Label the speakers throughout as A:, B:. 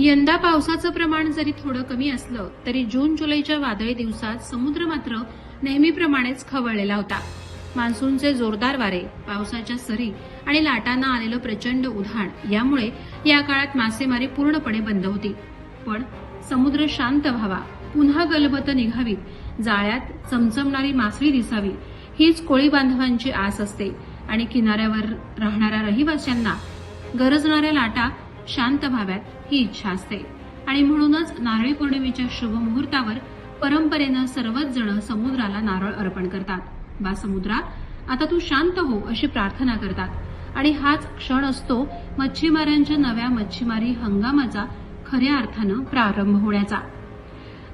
A: यंदा पावसाचं प्रमाण जरी थोडं कमी असलं तरी जून जुलैच्या वादळी दिवसात समुद्र मात्र नेहमीप्रमाणेच खवळलेला होता. मान्सूनचे जोरदार वारे पावसाच्या सरी आणि लाटांना आलेलं प्रचंड उधाण यामुळे या काळात मासेमारी पूर्णपणे बंद होती. पण समुद्र शांत व्हावा पुन्हा गलबत निघावीत जाळ्यात चमचमणारी मासळी दिसावी हीच कोळी बांधवांची आस असते. आणि किनाऱ्यावर राहणाऱ्या रहिवाशांना गरजणाऱ्या लाटा शांत व्हाव्यात ही इच्छा असते. आणि म्हणूनच नारळी पौर्णिमेच्या शुभ मुहूर्तावर परंपरेनं सर्वच जण समुद्राला नारळ अर्पण करतात. बा समुद्रा आता तू शांत हो अशी प्रार्थना करतात. आणि हाच क्षण असतो मच्छीमारांच्या नव्या मच्छीमारी हंगामाचा खऱ्या अर्थानं प्रारंभ होण्याचा.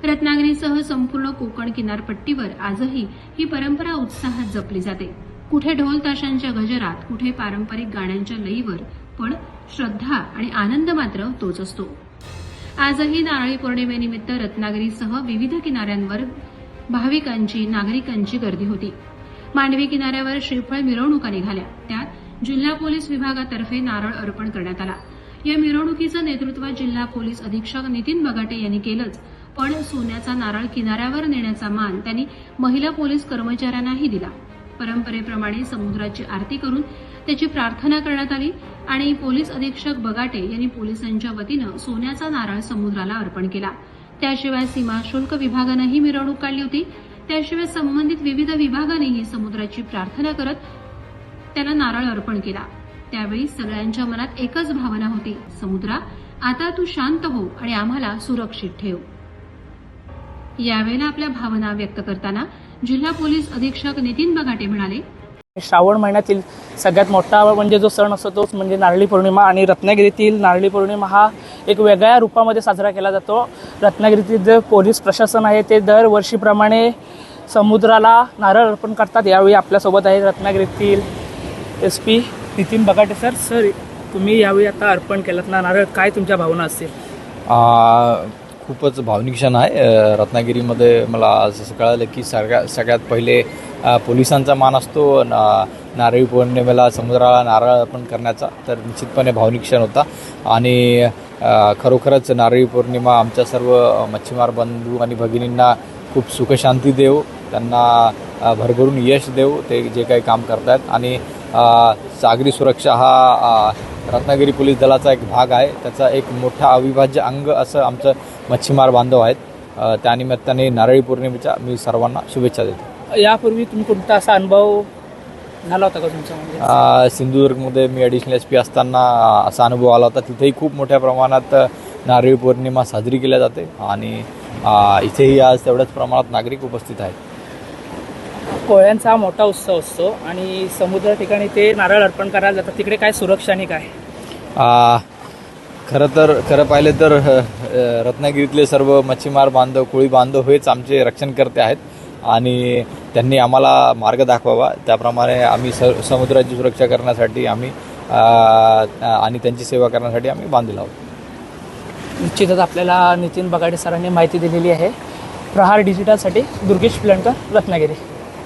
A: रत्नागिरीसह संपूर्ण कोकण किनारपट्टीवर आजही ही परंपरा उत्साहात जपली जाते. कुठे ढोल ताशांच्या गजरात कुठे पारंपरिक गाण्यांच्या लईवर पण श्रद्धा आणि आनंद मात्र तोच असतो. आजही नारळी पौर्णिमेनिमित्त रत्नागिरीसह विविध किनाऱ्यांवर भाविकांची नागरिकांची गर्दी होती. मांडवी किनाऱ्यावर श्रीफळ मिरवणुका निघाल्या. त्यात जिल्हा पोलीस विभागातर्फे नारळ अर्पण करण्यात आला. या मिरवणुकीचं नेतृत्व जिल्हा पोलीस अधीक्षक नितीन बगाटे यांनी केलंच पण सोन्याचा नारळ किनाऱ्यावर नेण्याचा मान त्यांनी महिला पोलीस कर्मचाऱ्यांनाही दिला. परंपरेप्रमाणे समुद्राची आरती करून त्याची प्रार्थना करण्यात आली आणि पोलीस अधीक्षक बगाटे यांनी पोलिसांच्या वतीनं सोन्याचा नारळ समुद्राला अर्पण केला. त्याशिवाय सीमा शुल्क विभागानंही मिरवणूक काढली होती. त्याशिवाय संबंधित विविध विभागानेही समुद्राची प्रार्थना करत त्याला नारळ अर्पण केला. त्यावेळी सगळ्यांच्या मनात एकच भावना होती समुद्रा आता तू शांत हो आणि आम्हाला सुरक्षित ठेव. यावेळेला आपल्या भावना व्यक्त करताना जिल्हा पोलीस अधीक्षक नितीन बगाटे म्हणाले
B: श्रावण महिन्यातील सगळ्यात मोठा म्हणजे जो सण असतो तोच म्हणजे नारळी पौर्णिमा आणि रत्नागिरीतील नारळी पौर्णिमा हा एक वेगळ्या रूपामध्ये साजरा केला जातो. रत्नागिरीतील जे पोलीस प्रशासन आहे ते दरवर्षीप्रमाणे समुद्राला नारळ अर्पण करतात. यावेळी आपल्यासोबत आहे रत्नागिरीतील S P Nitin Bagate sir. Sir तुम्ही यावेळी आता अर्पण केलात ना नारळ काय तुमच्या भावना असतील?
C: खूपच भावनिक क्षण आहे. रत्नागिरीमध्ये मला असं कळालं की सगळ्या सगळ्यात पहिले पोलिसांचा मान असतो ना नारळी पौर्णिमेला समुद्राला नारळ अर्पण करण्याचा तर निश्चितपणे भावनिक क्षण होता. आणि खरोखरच नारळी पौर्णिमा आमच्या सर्व मच्छीमार बंधू आणि भगिनींना खूप सुखशांती देव त्यांना भरभरून यश देव ते जे काही काम करतात आणि सागरी सुरक्षा हा रत्नागिरी पोलीस दलाचा एक भाग आहे. त्याचा एक मोठा अविभाज्य अंग असं आमचं मच्छीमार बांधव आहेत. त्यानिमित्ताने नारळी पौर्णिमेच्या मी सर्वांना शुभेच्छा देतो.
B: यापूर्वी तुम्ही कोणता असा अनुभव झाला होता का तुमचा? म्हणजे
C: सिंधुदुर्गमध्ये मी ॲडिशनल एस पी असताना असा अनुभव आला होता. तिथेही खूप मोठ्या प्रमाणात नारळी पौर्णिमा साजरी केल्या जाते. आणि इथेही आज तेवढ्याच प्रमाणात नागरिक उपस्थित आहेत.
B: कोळ्यांचा हा मोठा उत्सव असतो आणि समुद्र ठिकाणी ते नारळ अर्पण करायला जातात. तिकडे काय सुरक्षा आणि काय?
C: आ, खरं तर खरं पाहिलं तर अ, रत्नागिरीतले सर्व मच्छीमार बांधव कोळी बांधव हेच आमचे रक्षणकर्ते आहेत. आणि त्यांनी आम्हाला मार्ग दाखवावा. त्याप्रमाणे आम्ही स समुद्राची सुरक्षा करण्यासाठी आम्ही आणि त्यांची सेवा करण्यासाठी आम्ही बांधलेलो आहोत.
B: निश्चितच आपल्याला नितीन बगाडे सरांनी माहिती दिलेली आहे. प्रहार डिजिटलसाठी दुर्गेश पिलणकर रत्नागिरी.